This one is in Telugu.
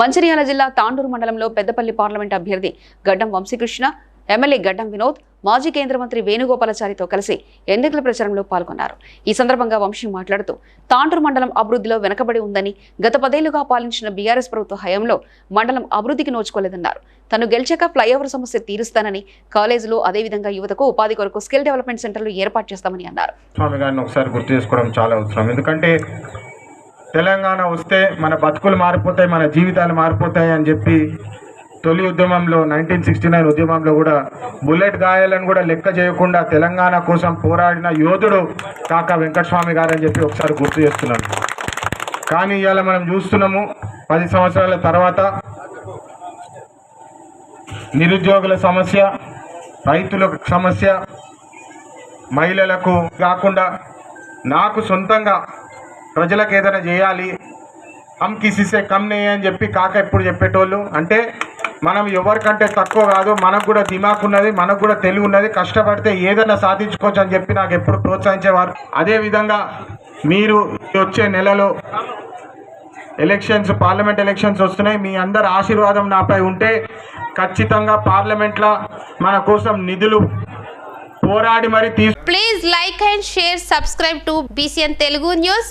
మంచిర్యాల జిల్లా తాండూరు మండలంలో పెద్దపల్లి పార్లమెంట్ అభ్యర్థి గడ్డం వంశీకృష్ణ ఎమ్మెల్యే గడ్డం వినోద్ మాజీ కేంద్ర మంత్రి వేణుగోపాలచారితో కలిసి ఎన్నికల ప్రచారంలో పాల్గొన్నారు. ఈ సందర్భంగా వంశీ మాట్లాడుతూ తాండూరు మండలం అభివృద్ధిలో వెనకబడి ఉందని గత పదేళ్ళుగా పాలించిన బీఆర్ఎస్ ప్రభుత్వ హయాంలో మండలం అభివృద్ధికి నోచుకోలేదన్నారు. తను గెలిచాక ఫ్లైఓవర్ సమస్య తీరుస్తానని కాలేజీలో అదేవిధంగా యువతకు ఉపాధి కొరకు స్కిల్ డెవలప్మెంట్ సెంటర్లు ఏర్పాటు చేస్తామని అన్నారు. స్వామి గారిని ఒకసారి గుర్తు చేసుకోవడం చాలా అవసరం. ఎందుకంటే తెలంగాణ వస్తే మన బతుకులు మారిపోతాయి మన జీవితాలు మారిపోతాయి అని చెప్పి తొలి ఉద్యమంలో నైన్టీన్ సిక్స్టీ నైన్ ఉద్యమంలో కూడా బుల్లెట్ గాయాలను కూడా లెక్క చేయకుండా తెలంగాణ కోసం పోరాడిన యోధుడు కాకా వెంకటస్వామి గారు అని చెప్పి ఒకసారి గుర్తు చేస్తున్నాను. కానీ ఇవాళ మనం చూస్తున్నాము పది సంవత్సరాల తర్వాత నిరుద్యోగుల సమస్య రైతుల సమస్య మహిళలకు కాకుండా నాకు సొంతంగా ప్రజలకు ఏదైనా చేయాలి. హమ్ కిసిసే కమ్ నే అని చెప్పి కాక ఎప్పుడు చెప్పేటోళ్ళు. అంటే మనం ఎవరికంటే తక్కువ కాదు మనకు కూడా దిమాక్ ఉన్నది మనకు కూడా తెలివి ఉన్నది కష్టపడితే ఏదైనా సాధించుకోవచ్చు అని చెప్పి నాకు ఎప్పుడు ప్రోత్సహించేవారు. అదేవిధంగా మీరు వచ్చే నెలలో ఎలక్షన్స్ పార్లమెంట్ ఎలక్షన్స్ వస్తున్నాయి. మీ అందరి ఆశీర్వాదం నాపై ఉంటే ఖచ్చితంగా పార్లమెంట్లో మన కోసం నిధులు పోరాడి మరి తీసు please like and share subscribe to BCN Telugu news